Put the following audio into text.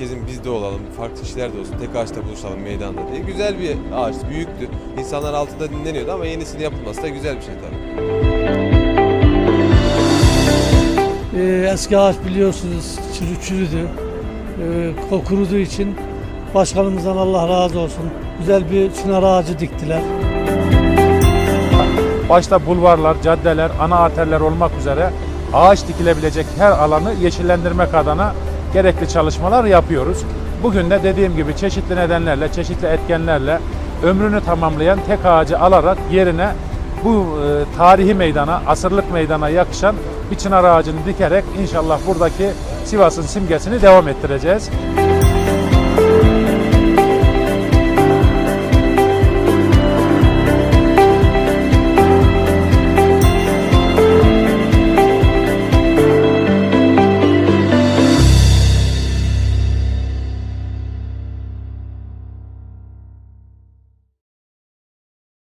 herkesin bizde olalım, farklı kişiler de olsun, tek ağaçta buluşalım meydanda diye. Güzel bir ağaçtı, büyüktü. İnsanlar altında dinleniyordu ama yenisini yapılması da güzel bir şey tabii. Ee, eski ağaç biliyorsunuz çürü çürüdü. Ee, kokuruduğu için başkanımızdan Allah razı olsun. Güzel bir çınar ağacı diktiler. Başta bulvarlar, caddeler, ana arterler olmak üzere ağaç dikilebilecek her alanı yeşillendirmek adına gerekli çalışmalar yapıyoruz. Bugün de dediğim gibi çeşitli nedenlerle, çeşitli etkenlerle ömrünü tamamlayan tek ağacı alarak yerine bu e, tarihi meydana, asırlık meydana yakışan bir çınar ağacını dikerek inşallah buradaki Sivas'ın simgesini devam ettireceğiz.